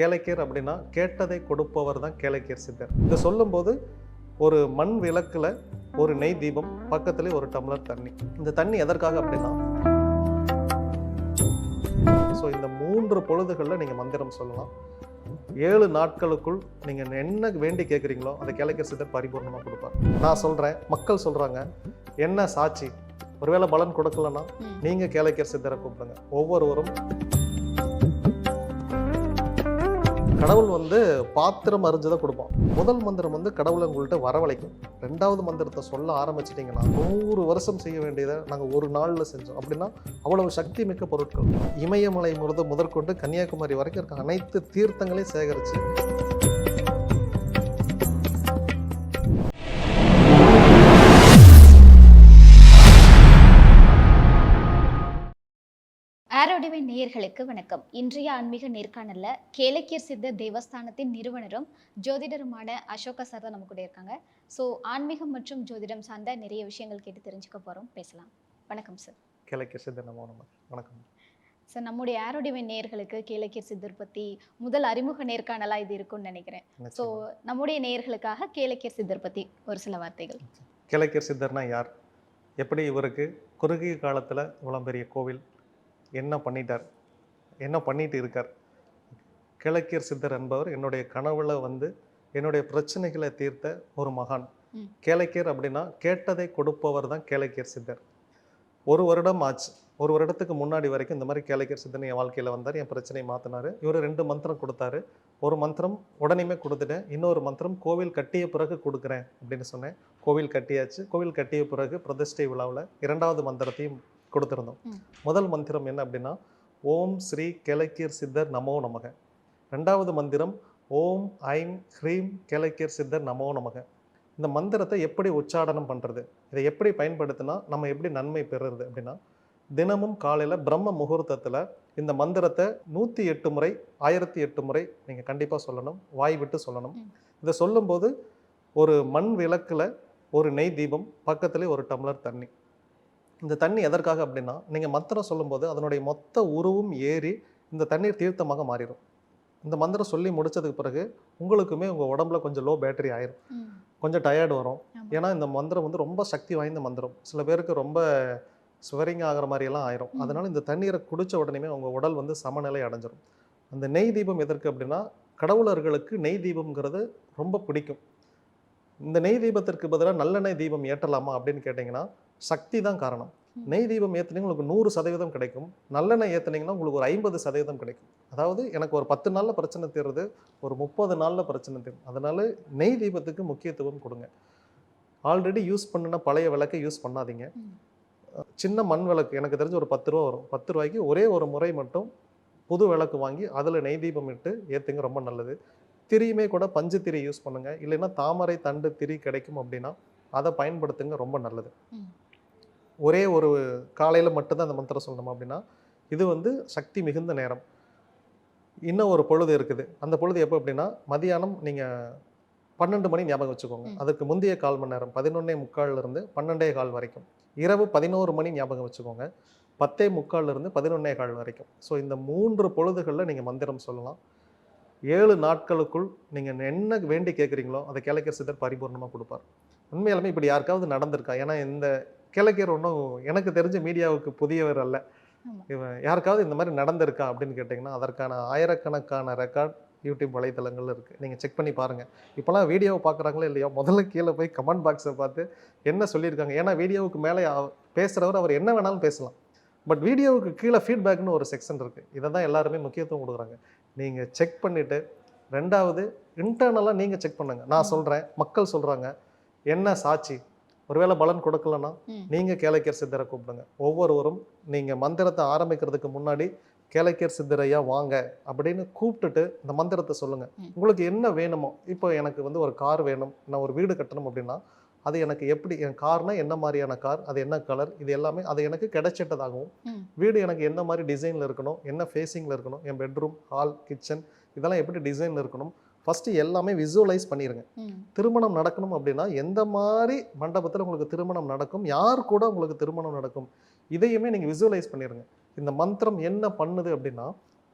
கேளைக்கீர் அப்படின்னா கேட்டதை கொடுப்பவர் தான் கேளைக்கீர் சித்தர். இதை சொல்லும்போது ஒரு மண் விளக்குல ஒரு நெய் தீபம் பக்கத்துல ஒரு டம்ளர் தண்ணி. இந்த தண்ணி எதற்காக அப்படின்னா ஸோ இந்த மூன்று பொழுதுகளில் நீங்கள் மந்திரம் சொல்லலாம். ஏழு நாட்களுக்குள் நீங்கள் என்ன வேண்டி கேட்குறீங்களோ அதை கேளைக்கர் சித்தர் பரிபூர்ணமாக கொடுப்பார். நான் சொல்கிறேன் மக்கள் சொல்கிறாங்க என்ன சாட்சி? ஒருவேளை பலன் கொடுக்கலன்னா. நீங்கள் கேளைக்கர் சித்தரை கூப்பிடுங்க. ஒவ்வொருவரும் கடவுள் வந்து பாத்திரம் அறிஞ்சுதான் கொடுப்பான். முதல் மந்திரம் வந்து கடவுளை உங்கள்கிட்ட வரவழைக்கும். ரெண்டாவது மந்திரத்தை சொல்ல ஆரம்பிச்சிட்டிங்கன்னா நூறு வருஷம் செய்ய வேண்டியதை நாங்கள் ஒரு நாளில் செஞ்சோம். அப்படின்னா அவ்வளவு சக்தி மிக்க பொருட்கள். இமயமலை முருது முதற்கொண்டு கன்னியாகுமரி வரைக்கும் இருக்க அனைத்து தீர்த்தங்களையும் சேகரித்து நேயர்களுக்கு வணக்கம். இன்றைய ஆன்மீக நேர்காணல்ல கேளக்கியர் சித்த தேவஸ்தானத்தின் நிறுவனரும் ஜோதிடருமான அசோகா சார் தான் நம்ம கூட இருக்காங்க. ஸோ ஆன்மீகம் மற்றும் ஜோதிடம் சார்ந்த நிறைய விஷயங்கள் கேட்டு தெரிஞ்சுக்க போறோம். பேசலாம். வணக்கம் சார் கிழக்கு சித்த நமோ நம வணக்கம். சார் நம்முடைய ஆரோடிவை நேயர்களுக்கு கேளக்கியர் சித்தர் பத்தி முதல் அறிமுக நேர்காணலா இது இருக்கும்னு நினைக்கிறேன். ஸோ. நம்முடைய நேயர்களுக்காக கேளக்கியர் சித்தர் பத்தி ஒரு சில வார்த்தைகள். கிழக்கர் சித்தர்னா யார்? எப்படி இவருக்கு குறுகிய காலத்தில் இவ்வளோ பெரிய கோவில் என்ன பண்ணிட்டார்? என்ன பண்ணிட்டு இருக்கார்? கிழக்கியர் சித்தர் என்பவர் என்னுடைய கனவுல வந்து என்னுடைய பிரச்சனைகளை தீர்த்த ஒரு மகான். கேளைக்கியர் அப்படின்னா கேட்டதை கொடுப்பவர் தான் கேளைக்கியர் சித்தர். ஒரு வருடம் ஆச்சு. ஒரு வருடத்துக்கு முன்னாடி வரைக்கும் இந்த மாதிரி கேளைக்கியர் சித்தன் என் வாழ்க்கையில் வந்தார். என் பிரச்சனையை மாற்றினார் இவர் ரெண்டு மந்திரம் கொடுத்தாரு. ஒரு மந்திரம் உடனேமே கொடுத்துட்டேன். இன்னொரு மந்திரம் கோவில் கட்டிய பிறகு கொடுக்குறேன் அப்படின்னு சொன்னேன். கோவில் கட்டியாச்சு. கோவில் கட்டிய பிறகு பிரதிஷ்டை விழாவில் இரண்டாவது மந்திரத்தையும் கொடுத்துருந்தோம். முதல் மந்திரம் என்ன அப்படின்னா ஓம் ஸ்ரீ கிழக்கியர் சித்தர் நமோ நமக. ரெண்டாவது மந்திரம் ஓம் ஐம் ஹ்ரீம் கிழக்கியர் சித்தர் நமோ நமக. இந்த மந்திரத்தை எப்படி உச்சாடனம் பண்ணுறது இதை எப்படி பயன்படுத்தினா நம்ம எப்படி நன்மை பெறுறது அப்படின்னா தினமும் காலையில் பிரம்ம முகூர்த்தத்தில் இந்த மந்திரத்தை நூற்றி எட்டு முறை ஆயிரத்தி எட்டு முறை நீங்கள் கண்டிப்பாக சொல்லணும் வாய் விட்டு சொல்லணும். இதை சொல்லும்போது ஒரு மண் விளக்கில் ஒரு நெய் தீபம் பக்கத்துலேயே ஒரு டம்ளர் தண்ணி. இந்த தண்ணி எதற்காக அப்படின்னா நீங்கள் மந்திரம் சொல்லும்போது அதனுடைய மொத்த உருவும் ஏறி இந்த தண்ணீர் தீர்த்தமாக மாறிடும். இந்த மந்திரம் சொல்லி முடிச்சதுக்கு பிறகு உங்களுக்குமே உங்கள் உடம்புல கொஞ்சம் லோ பேட்டரி ஆயிரும். கொஞ்சம் டயர்டு வரும். ஏன்னா இந்த மந்திரம் வந்து ரொம்ப சக்தி வாய்ந்த மந்திரம். சில பேருக்கு ரொம்ப ஸ்வரிங் ஆகிற மாதிரியெல்லாம் ஆயிரும். அதனால இந்த தண்ணீரை குடிச்ச உடனே உங்கள் உடல் வந்து சமநிலை அடைஞ்சிரும். அந்த நெய் தீபம் எதற்கு அப்படின்னா கடவுளர்களுக்கு நெய் தீபம்ங்கிறது ரொம்ப பிடிக்கும். இந்த நெய் தீபத்திற்கு பதிலாக நல்லெண்ணெய் தீபம் ஏற்றலாமா அப்படின்னு கேட்டிங்கன்னா சக்தி தான் காரணம். நெய் தீபம் ஏற்றுனீங்க உங்களுக்கு நூறு சதவீதம் கிடைக்கும். நல்லெண்ணெய் ஏற்றுனீங்கன்னா உங்களுக்கு ஒரு ஐம்பது சதவீதம் கிடைக்கும். அதாவது எனக்கு ஒரு பத்து நாளில் பிரச்சனை தீருது ஒரு முப்பது நாளில் பிரச்சனை தீரும். அதனால நெய் தீபத்துக்கு முக்கியத்துவம் கொடுங்க. ஆல்ரெடி யூஸ் பண்ணின பழைய விளக்கை யூஸ் பண்ணாதீங்க. சின்ன மண் விளக்கு எனக்கு தெரிஞ்சு ஒரு பத்து ரூபா வரும். பத்து ரூபாய்க்கு ஒரே ஒரு முறை மட்டும் புது விளக்கு வாங்கி அதில் நெய் தீபம் இட்டு ஏற்றுங்க ரொம்ப நல்லது. திரியுமே கூட பஞ்சு திரி யூஸ் பண்ணுங்க. இல்லைன்னா தாமரை தண்டு திரி கிடைக்கும் அப்படின்னா அதை பயன்படுத்துங்க ரொம்ப நல்லது. ஒரே ஒரு காலையில் மட்டும்தான் அந்த மந்திரம் சொல்லணும் அப்படின்னா இது வந்து சக்தி மிகுந்த நேரம். இன்னும் ஒரு பொழுது இருக்குது. அந்த பொழுது எப்போ அப்படின்னா மதியானம் நீங்கள் பன்னெண்டு மணி ஞாபகம் வச்சுக்கோங்க. அதுக்கு முந்தைய கால் மணி நேரம் பதினொன்னே முக்கால்ல இருந்து பன்னெண்டே கால் வரைக்கும். இரவு பதினோரு மணி ஞாபகம் வச்சுக்கோங்க. பத்தே முக்கால்ல இருந்து பதினொன்னே கால் வரைக்கும். ஸோ இந்த மூன்று பொழுதுகளில் நீங்கள் மந்திரம் சொல்லலாம். ஏழு நாட்களுக்குள் நீங்கள் என்ன வேண்டி கேட்குறீங்களோ அதை கிழக்கர் சித்தர் பரிபூர்ணமாக கொடுப்பார். உண்மையாலுமே இப்படி யாருக்காவது நடந்திருக்கா? ஏன்னா இந்த கிழக்கர் ஒன்றும் எனக்கு தெரிஞ்ச மீடியாவுக்கு புதியவர் அல்ல. இவன் யாருக்காவது இந்த மாதிரி நடந்திருக்கா அப்படின்னு கேட்டிங்கன்னா அதற்கான ஆயிரக்கணக்கான ரெக்கார்ட் யூடியூப் வலைத்தளங்கள்ல இருக்குது நீங்கள் செக் பண்ணி பாருங்கள் இப்போலாம் வீடியோவை பார்க்குறாங்களோ இல்லையோ முதல்ல கீழே போய் கமெண்ட் பாக்ஸை பார்த்து என்ன சொல்லியிருக்காங்க? ஏன்னா வீடியோவுக்கு மேலே பேசுகிறவர் அவர் என்ன வேணாலும் பேசலாம். பட் வீடியோவுக்கு கீழே ஃபீட்பேக்னு ஒரு செக்ஷன் இருக்குது இதை தான் எல்லாருமே முக்கியத்துவம் கொடுக்குறாங்க. நீங்கள் செக் பண்ணிவிட்டு ரெண்டாவது இன்டர்னலாக நீங்கள் செக் பண்ணுங்க. நான். சொல்கிறேன் மக்கள் சொல்கிறாங்க என்ன சாட்சி? ஒருவேளை பலன் கொடுக்கலன்னா. நீங்கள் கேளைக்கர் சித்தரை கூப்பிடுங்க ஒவ்வொருவரும் நீங்கள் மந்திரத்தை ஆரம்பிக்கிறதுக்கு முன்னாடி கேளைக்கர் சித்தரையா வாங்க அப்படின்னு கூப்பிட்டுட்டு இந்த மந்திரத்தை சொல்லுங்கள். உங்களுக்கு என்ன வேணுமோ இப்போ எனக்கு வந்து ஒரு கார் வேணும் நான் ஒரு வீடு கட்டணும் அப்படின்னா அது எனக்கு எப்படி என் கார்னா என்ன மாதிரியான கார் அது என்ன கலர் இது எல்லாமே அது எனக்கு கிடைச்சிட்டதாகவும். வீடு எனக்கு என்ன மாதிரி டிசைனில் இருக்கணும் என்ன ஃபேஸிங்கில் இருக்கணும் என் பெட்ரூம் ஹால் கிச்சன் இதெல்லாம் எப்படி டிசைனில் இருக்கணும் ஃபஸ்ட்டு எல்லாமே விசுவலைஸ் பண்ணிடுங்க. திருமணம் நடக்கணும் அப்படின்னா எந்த மாதிரி மண்டபத்தில் உங்களுக்கு திருமணம் நடக்கும் யார் கூட உங்களுக்கு திருமணம் நடக்கும் இதையுமே நீங்கள் விசுவலைஸ் பண்ணிடுங்க இந்த மந்திரம் என்ன பண்ணுது அப்படின்னா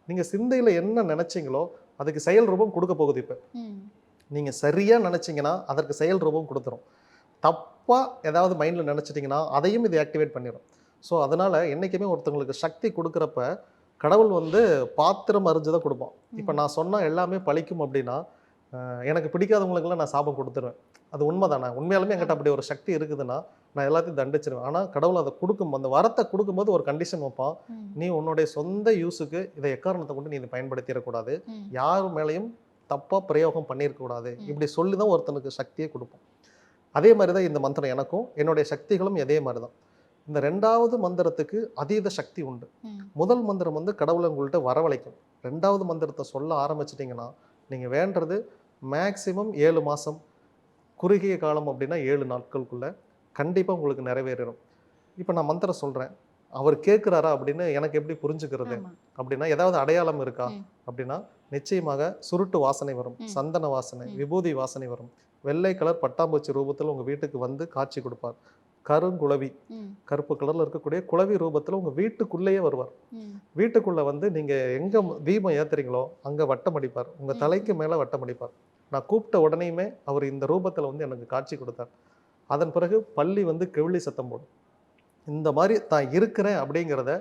நீங்கள் சிந்தையில் என்ன நினச்சிங்களோ அதுக்கு செயல் ரூபம் கொடுக்க போகுது இப்போ. நீங்கள் சரியாக நினச்சிங்கன்னா அதற்கு செயல் ரூபம் கொடுத்துரும். தப்பாக ஏதாவது மைண்டில் நினச்சிட்டிங்கன்னா அதையும் இது ஆக்டிவேட் பண்ணிடும் ஸோ அதனால் என்றைக்குமே ஒருத்தவங்களுக்கு சக்தி கொடுக்குறப்ப கடவுள் வந்து பாத்திரம் அறிஞ்சு தான் கொடுப்பான் இப்போ நான் சொன்னால் எல்லாமே பழிக்கும் அப்படின்னா எனக்கு பிடிக்காதவங்களுக்கெல்லாம் நான் சாபம் கொடுத்துருவேன். அது உண்மைதானே? உண்மையாலுமே என்கிட்ட அப்படி ஒரு சக்தி இருக்குதுன்னா நான் எல்லாத்தையும் தண்டிச்சிருவேன். ஆனால் கடவுள் அதை கொடுக்கும் அந்த வரத்தை கொடுக்கும்போது ஒரு கண்டிஷன் வைப்பான். நீ உன்னுடைய சொந்த யூஸுக்கு இதை எக்காரணத்தை கொண்டு நீ இதை பயன்படுத்திடக்கூடாது. யார் மேலேயும் தப்பாக பிரயோகம் பண்ணியிருக்கக்கூடாது. இப்படி சொல்லி தான் ஒருத்தனுக்கு சக்தியை கொடுப்போம். அதே மாதிரி தான் இந்த மந்திரம் எனக்கும் என்னுடைய சக்திகளும் அதே மாதிரி தான் இந்த ரெண்டாவது மந்திரத்துக்கு அதீத சக்தி உண்டு. முதல் மந்திரம் வந்து கடவுளை உங்கள்கிட்ட வரவழைக்கும் ரெண்டாவது மந்திரத்தை சொல்ல ஆரம்பிச்சிட்டிங்கன்னா நீங்கள் வேண்டது மேக்சிமம் ஏழு மாதம் குறுகிய காலம் அப்படின்னா ஏழு நாட்களுக்குள்ள கண்டிப்பாக உங்களுக்கு நிறைவேறிடும் இப்போ நான் மந்திரம் சொல்கிறேன் அவர் கேட்குறாரா அப்படின்னு எனக்கு எப்படி புரிஞ்சுக்கிறது. அப்படின்னா ஏதாவது அடையாளம் இருக்கா. அப்படின்னா நிச்சயமாக சுருட்டு வாசனை வரும். சந்தன வாசனை. விபூதி வாசனை வரும் வெள்ளை கலர் பட்டாம்பூச்சி ரூபத்தில் உங்கள் வீட்டுக்கு வந்து காட்சி கொடுப்பார் கருங்குளவி. கருப்பு கலரில் இருக்கக்கூடிய குளவி ரூபத்தில் உங்கள் வீட்டுக்குள்ளேயே வருவார். வீட்டுக்குள்ளே வந்து நீங்கள் எங்கே தீபம் ஏத்துறீங்களோ அங்கே வட்டம் அடிப்பார். உங்கள். தலைக்கு மேலே வட்டம் அடிப்பார். நான் கூப்பிட்ட உடனேயுமே அவர் இந்த ரூபத்தில் வந்து எனக்கு காட்சி கொடுத்தார். அதன் பிறகு பள்ளி வந்து கெவிழி சத்தம் போடும். இந்த மாதிரி தான் இருக்கிறேன் அப்படிங்கிறத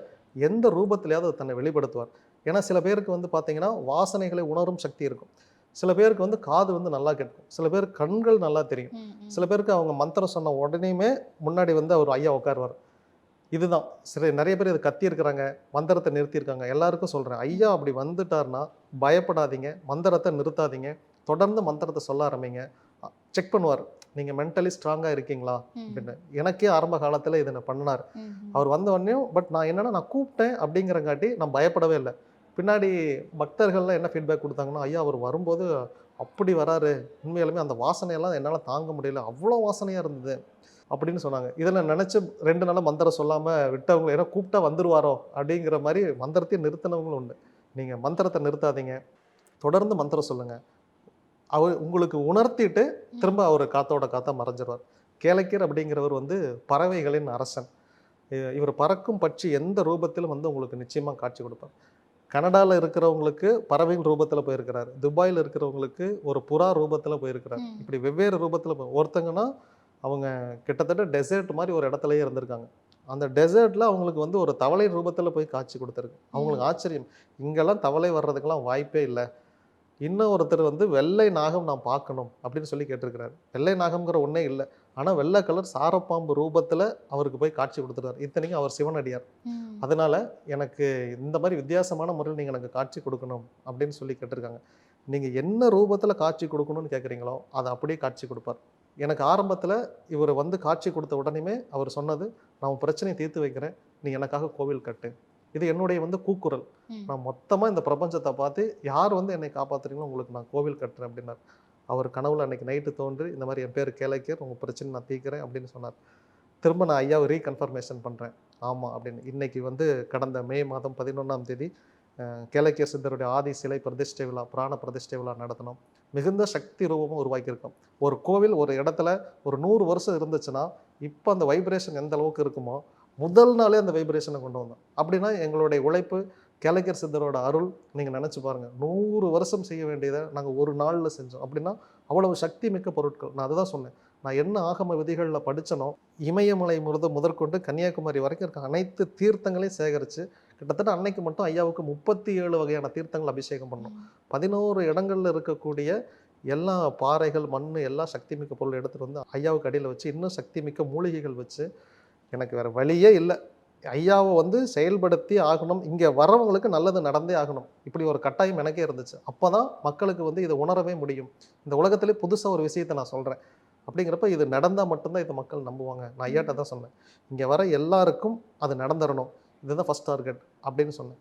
எந்த ரூபத்திலேயாவது தன்னை வெளிப்படுத்துவார். ஏன்னா சில பேருக்கு வந்து பார்த்தீங்கன்னா வாசனைகளை உணரும் சக்தி இருக்கும். சில பேருக்கு வந்து காது வந்து நல்லா கேட்கும். சில பேர் கண்கள் நல்லா தெரியும். சில பேருக்கு அவங்க மந்திரம் சொன்ன உடனேயுமே முன்னாடி வந்து அவர் ஐயா உட்காருவார். இதுதான். சில நிறைய பேர் இது கத்தி இருக்கிறாங்க மந்திரத்தை நிறுத்தியிருக்காங்க. எல்லாருக்கும் சொல்கிறேன் ஐயா அப்படி வந்துட்டார்னா பயப்படாதீங்க மந்திரத்தை நிறுத்தாதீங்க. தொடர்ந்து மந்திரத்தை சொல்ல ஆரம்பிங்க. செக் பண்ணுவார். நீங்கள் மென்டலி ஸ்ட்ராங்காக இருக்கீங்களா. அப்படின்னு. எனக்கே ஆரம்ப காலத்தில் இதை நான் பண்ணினார். அவர் வந்த உடனேயும் பட் நான் என்னன்னா நான் கூப்பிட்டேன் அப்படிங்கிறங்காட்டி நான் பயப்படவே இல்லை. பின்னாடி பக்தர்கள்லாம் என்ன ஃபீட்பேக் கொடுத்தாங்கன்னா ஐயா அவர் வரும்போது அப்படி வராரு. உண்மையிலுமே அந்த வாசனையெல்லாம் என்னால் தாங்க முடியல. அவ்வளோ வாசனையாக இருந்தது. அப்படின்னு சொன்னாங்க. இதில் நினச்சி ரெண்டு நாளாக மந்திரம் சொல்லாமல் விட்டவங்க ஏன்னா கூப்பிட்டா வந்துடுவாரோ அப்படிங்கிற மாதிரி மந்திரத்தையும் நிறுத்தினவங்களும் உண்டு. நீங்கள் மந்திரத்தை நிறுத்தாதீங்க. தொடர்ந்து மந்திரம் சொல்லுங்கள் அவர் உங்களுக்கு உணர்த்திட்டு திரும்ப அவர் காத்தோட காத்தா மறைஞ்சிடுவார் கேளக்கீர் அப்படிங்கிறவர் வந்து பறவைகளின் அரசன். இவர் பறக்கும் பட்சி எந்த ரூபத்திலும் வந்து உங்களுக்கு நிச்சயமாக காட்சி கொடுப்பார். கனடாவில் இருக்கிறவங்களுக்கு பறவையின் ரூபத்தில் போயிருக்கிறார். துபாயில் இருக்கிறவங்களுக்கு ஒரு புறா ரூபத்தில் போயிருக்கிறார். இப்படி வெவ்வேறு ரூபத்தில் ஒருத்தங்கன்னா அவங்க கிட்டத்தட்ட டெசர்ட் மாதிரி ஒரு இடத்துலயே இருந்திருக்காங்க. அந்த டெசர்ட்டில் அவங்களுக்கு வந்து ஒரு தவளை ரூபத்தில் போய் காட்சி கொடுத்துருக்கு. அவங்களுக்கு ஆச்சரியம். இங்கெல்லாம் தவளை வர்றதுக்கெல்லாம் வாய்ப்பே இல்லை. இன்னும் ஒருத்தர் வந்து வெள்ளை நாகம் நான் பார்க்கணும் அப்படின்னு சொல்லி கேட்டிருக்கிறாரு. வெள்ளை நாகம்ங்கிற ஒன்றே இல்லை. ஆனால் வெள்ளை கலர் சாரப்பாம்பு ரூபத்தில் அவருக்கு போய் காட்சி கொடுத்துருக்காரு இத்தனைக்கும் அவர் சிவனடியார். அதனால எனக்கு இந்த மாதிரி வித்தியாசமான முறையில் நீங்கள் எனக்கு காட்சி கொடுக்கணும் அப்படின்னு சொல்லி கேட்டிருக்காங்க. நீங்கள் என்ன ரூபத்தில் காட்சி கொடுக்கணும்னு கேட்குறீங்களோ அதை அப்படியே காட்சி கொடுப்பார். எனக்கு ஆரம்பத்தில் இவர் வந்து காட்சி கொடுத்த உடனேயுமே அவர் சொன்னது நான் உன் பிரச்சனையை தீர்த்து வைக்கிறேன். நீ எனக்காக கோவில் கட்டு. இது என்னுடைய வந்து கூக்குரல். நான் மொத்தமாக இந்த பிரபஞ்சத்தை பார்த்து யார் வந்து என்னை காப்பாத்துறீங்களோ உங்களுக்கு நான் கோவில் கட்டுறேன் அப்படின்னார். அவர் கனவுல அன்றைக்கி நைட்டு தோன்றி இந்த மாதிரி என் பேர் கேளைக்கர் உங்கள் பிரச்சனை நான் தீர்க்கிறேன் அப்படின்னு சொன்னார். திரும்ப நான் ஐயாவை ரீகன்ஃபர்மேஷன் பண்ணுறேன் ஆமாம் அப்படின்னு. இன்றைக்கி வந்து கடந்த மே மாதம் பதினொன்றாம் தேதி அஹ், கேளக்கிய சித்தருடைய ஆதி சிலை பிரதிஷ்டை விழா பிராண பிரதிஷ்டை விழா நடத்தினோம். மிகுந்த சக்தி ரூபமும் உருவாக்கியிருக்கோம். ஒரு கோவில் ஒரு இடத்துல ஒரு நூறு வருஷம் இருந்துச்சுன்னா இப்போ அந்த வைப்ரேஷன் எந்த அளவுக்கு இருக்குமோ முதல் நாளே அந்த வைப்ரேஷனை கொண்டு வந்தோம். அப்படின்னா எங்களுடைய உழைப்பு கேளக்கர் சித்தரோட அருள் நீங்கள் நினச்சி பாருங்கள் நூறு வருஷம் செய்ய வேண்டியதை நாங்கள் ஒரு நாளில் செஞ்சோம். அப்படின்னா அவ்வளவு சக்தி மிக்க பொருட்கள். நான் அதுதான் சொன்னேன். நான் என்ன ஆகம விதிகளில் படித்தனோ இமயமலை முருத முதற்கொண்டு கன்னியாகுமரி வரைக்கும் இருக்க அனைத்து தீர்த்தங்களையும் சேகரித்து கிட்டத்தட்ட அன்னைக்கு மட்டும் ஐயாவுக்கு முப்பத்தி ஏழு வகையான தீர்த்தங்கள் அபிஷேகம் பண்ணோம். பதினோரு இடங்கள்ல இருக்கக்கூடிய எல்லா பாறைகள் மண் எல்லா சக்தி மிக்க பொருள் எடுத்துகிட்டு வந்து ஐயாவுக்கு அடியில் வச்சு இன்னும் சக்தி மிக்க மூலிகைகள் வச்சு எனக்கு வேறு வழியே இல்லை. ஐயாவை வந்து செயல்படுத்தி ஆகணும். இங்கே வரவங்களுக்கு நல்லது நடந்தே ஆகணும். இப்படி ஒரு கட்டாயம் எனக்கே இருந்துச்சு. அப்போ தான் மக்களுக்கு வந்து இதை உணரவே முடியும். இந்த உலகத்திலே புதுசாக ஒரு விஷயத்தை நான் சொல்கிறேன் அப்படிங்கிறப்ப இது நடந்தால் மட்டும்தான் இதை மக்கள் நம்புவாங்க. நான் ஐயாட்ட தான் சொன்னேன். இங்கே வர எல்லாருக்கும் அது நடந்துடணும். இதுதான் ஃபஸ்ட் டார்கெட் அப்படின்னு சொன்னேன்.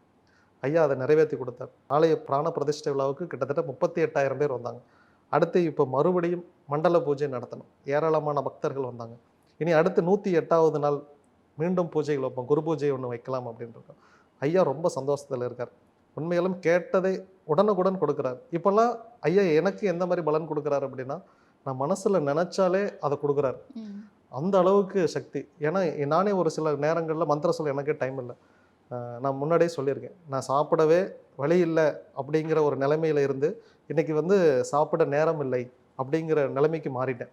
ஐயா அதை நிறைவேற்றி கொடுத்தார். ஆலய பிராண பிரதிஷ்டை விழாவுக்கு கிட்டத்தட்ட முப்பத்தி எட்டாயிரம் பேர் வந்தாங்க. அடுத்து இப்போ மறுபடியும் மண்டல பூஜை நடத்தணும். ஏராளமான பக்தர்கள் வந்தாங்க. இனி அடுத்து நூற்றி எட்டாவது நாள் மீண்டும் பூஜைகள் வைப்போம் குரு பூஜை ஒன்று வைக்கலாம் அப்படின்னு இருக்கோம். ஐயா ரொம்ப சந்தோஷத்தில் இருக்கார். உண்மையிலும் கேட்டதை உடனுக்குடன் கொடுக்குறார். இப்போல்லாம் ஐயா எனக்கு எந்த மாதிரி பலன் கொடுக்குறாரு அப்படின்னா நான் மனசில் நினச்சாலே அதை கொடுக்குறாரு. அந்த அளவுக்கு சக்தி. ஏன்னா நானே ஒரு சில நேரங்களில் மந்திர சொல்ல எனக்கே டைம் இல்லை. நான் முன்னாடியே சொல்லியிருக்கேன். நான் சாப்பிடவே வழி இல்லை அப்படிங்கிற ஒரு நிலைமையில இருந்து இன்னைக்கு வந்து சாப்பிட நேரம் இல்லை அப்படிங்கிற நிலைமைக்கு மாறிட்டேன்.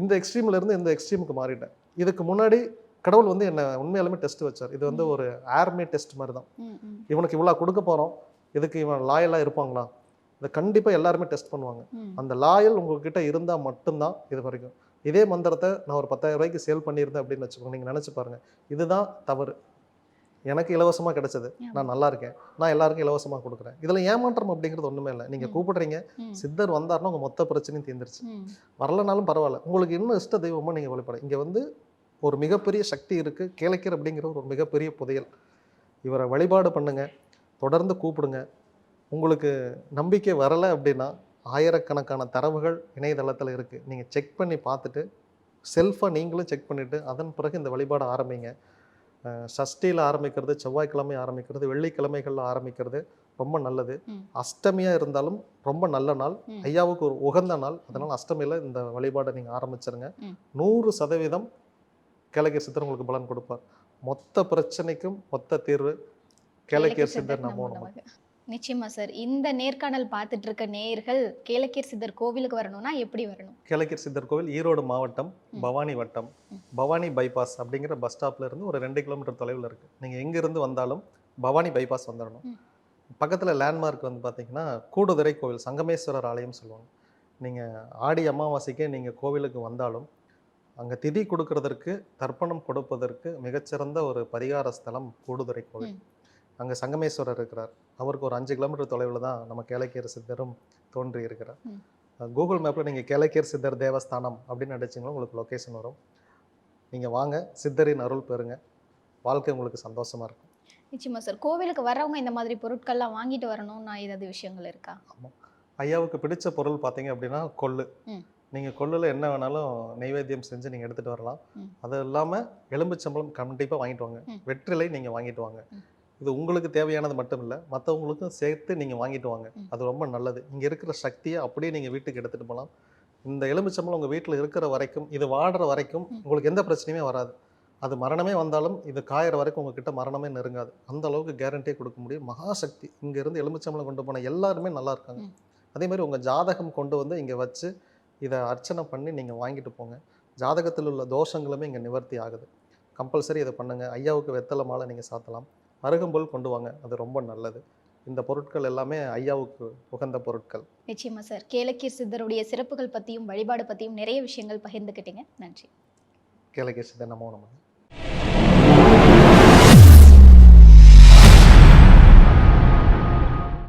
இந்த எக்ஸ்ட்ரீம்ல இருந்து இந்த எக்ஸ்ட்ரீமுக்கு மாறிட்டேன். இதுக்கு முன்னாடி கடவுள் வந்து என்ன உண்மையாலுமே டெஸ்ட் வச்சார். இது வந்து ஒரு ஏர்மே டெஸ்ட் மாதிரி தான் இவனுக்கு இவ்வளோ கொடுக்க போகிறோம் இதுக்கு இவன் லாயலாக இருப்பாங்களா? இதை கண்டிப்பாக எல்லாருமே டெஸ்ட் பண்ணுவாங்க. அந்த லாயல் உங்ககிட்ட இருந்தால் மட்டும்தான் இது வரைக்கும். இதே மந்திரத்தை நான் ஒரு பத்தாயிரம் ரூபாய்க்கு சேல் பண்ணியிருந்தேன் அப்படின்னு வச்சுக்கோங்க. நீங்கள் நினச்சி பாருங்க. இதுதான் தவறு. எனக்கு இலவசமாக கிடைச்சது. நான் நல்லா இருக்கேன். நான் எல்லாருக்கும் இலவசமாக கொடுக்குறேன். இதில் ஏமாற்றம் அப்படிங்கிறது ஒன்றுமே இல்லை. நீங்கள். கூப்பிடுறீங்க. சித்தர் வந்தாருன்னா உங்கள் மொத்த பிரச்சனையும் தீர்ந்துருச்சு. வரலனாலும் பரவாயில்ல. உங்களுக்கு இன்னும் இஷ்ட தெய்வமாக நீங்கள் வழிபட இங்கே வந்து ஒரு மிகப்பெரிய சக்தி இருக்குது கேளைக்கர் அப்படிங்கிற ஒரு மிகப்பெரிய புதையல். இவரை வழிபாடு பண்ணுங்க. தொடர்ந்து கூப்பிடுங்க. உங்களுக்கு நம்பிக்கை வரலை அப்படின்னா ஆயிரக்கணக்கான தரவுகள் இணையதளத்தில் இருக்குது நீங்கள் செக் பண்ணி பார்த்துட்டு செல்ஃபாக நீங்களும் செக் பண்ணிவிட்டு அதன் பிறகு இந்த வழிபாடை ஆரம்பிங்க. சஷ்டியில் ஆரம்பிக்கிறது செவ்வாய்க்கிழமை ஆரம்பிக்கிறது வெள்ளிக்கிழமைகளில் ஆரம்பிக்கிறது ரொம்ப நல்லது. அஷ்டமியாக இருந்தாலும் ரொம்ப நல்ல நாள். ஐயாவுக்கு ஒரு உகந்த நாள். அதனால் அஷ்டமியில் இந்த வழிபாடை நீங்கள் ஆரம்பிச்சிருங்க. நூறு சதவீதம் கிழக்கிய சித்தர் உங்களுக்கு பலன் கொடுப்பார் மொத்த பிரச்சனைக்கும் மொத்த தீர்வு கிழக்கிய சித்தர் நமோ நம நமக. நிச்சயமா சார் இந்த நேர்காணல் பார்த்துட்டு இருக்க நேயர்கள் கேளக்கீர் சித்தர் கோவிலுக்கு வரணும்னா எப்படி வரணும் கிழக்கிய சித்தர் கோவில் ஈரோடு மாவட்டம். பவானி வட்டம். பவானி பைபாஸ் அப்படிங்கிற பஸ் ஸ்டாப்ல இருந்து ஒரு ரெண்டு கிலோமீட்டர் தொலைவில் இருக்குது நீங்கள் எங்கேருந்து வந்தாலும் பவானி பைபாஸ் வந்துடணும். பக்கத்தில் லேண்ட்மார்க் வந்து பார்த்தீங்கன்னா கூடுதுறை கோவில் சங்கமேஸ்வரர் ஆலயம் சொல்லுவாங்க நீங்கள் ஆடி அமாவாசைக்கே நீங்கள் கோவிலுக்கு வந்தாலும் அங்கே திதி கொடுக்கறதற்கு தர்ப்பணம் கொடுப்பதற்கு மிகச்சிறந்த ஒரு பரிகார ஸ்தலம் கூடுதுறை கோவில். அங்கே சங்கமேஸ்வரர் இருக்கிறார். அவருக்கு ஒரு அஞ்சு கிலோமீட்டர் தொலைவில் தான் நம்ம கேளக்கீர சித்தரும் தோன்றி இருக்கிறார். கூகுள் மேப்பில் நீங்கள் கேளக்கீர் சித்தர் தேவஸ்தானம் அப்படின்னு அடிச்சிங்களா உங்களுக்கு லொக்கேஷன் வரும். நீங்கள் வாங்க சித்தரின் அருள் பெறுங்க. வாழ்க்கை உங்களுக்கு சந்தோஷமாக இருக்கும். நிச்சயமா சார். கோவிலுக்கு வர்றவங்க இந்த மாதிரி பொருட்கள்லாம் வாங்கிட்டு வரணும்னா ஏதாவது விஷயங்கள் இருக்கா? ஐயாவுக்கு பிடிச்ச பொருள் பார்த்தீங்க அப்படின்னா கொள்ளு. நீங்கள் கொள்ளில் என்ன வேணாலும் நைவேத்தியம் செஞ்சு நீங்கள் எடுத்துகிட்டு வரலாம். அது இல்லாமல் எலும்புச்சம்பளம் கண்டிப்பாக வாங்கிட்டு வாங்க. வெற்றிலை நீங்கள் வாங்கிட்டு வாங்க. இது உங்களுக்கு தேவையானது மட்டும் இல்லை மற்றவங்களுக்கும் சேர்த்து நீங்கள் வாங்கிட்டு வாங்க. அது ரொம்ப நல்லது இங்கே இருக்கிற சக்தியை அப்படியே நீங்கள் வீட்டுக்கு எடுத்துகிட்டு போகலாம் இந்த எலும்புச்சம்பளம் உங்கள் வீட்டில் இருக்கிற வரைக்கும் இது வாடுற வரைக்கும். உங்களுக்கு எந்த பிரச்சனையுமே வராது அது மரணமே வந்தாலும் இது காயிற வரைக்கும் உங்ககிட்ட மரணமே நெருங்காது அந்த அளவுக்கு கேரண்டியே கொடுக்க முடியும் மகாசக்தி இங்கேருந்து எலுமிச்சம்பளம் கொண்டு போன எல்லாருமே நல்லா இருக்காங்க. அதே மாதிரி உங்கள் ஜாதகம் கொண்டு வந்து இங்கே வச்சு இதை அர்ச்சனை பண்ணி நீங்கள் வாங்கிட்டு போங்க. ஜாதகத்தில் உள்ள தோஷங்களுமே இங்கே நிவர்த்தி ஆகுது. கம்பல்சரி இதை பண்ணுங்கள் ஐயாவுக்கு வெத்தலை மாலை நீங்கள் சாத்தலாம். அருகம்புல் கொண்டு வாங்க. அது ரொம்ப நல்லது. இந்த பொருட்கள் எல்லாமே ஐயாவுக்கு உகந்த பொருட்கள். நிச்சயமா சார். கேளக்கீர் சித்தருடைய சிறப்புகள் பத்தியும் வழிபாடு பத்தியும் நிறைய விஷயங்கள் பகிர்ந்துக்கிட்டீங்க. நன்றி. கேளகேசி நமோ நமக்கு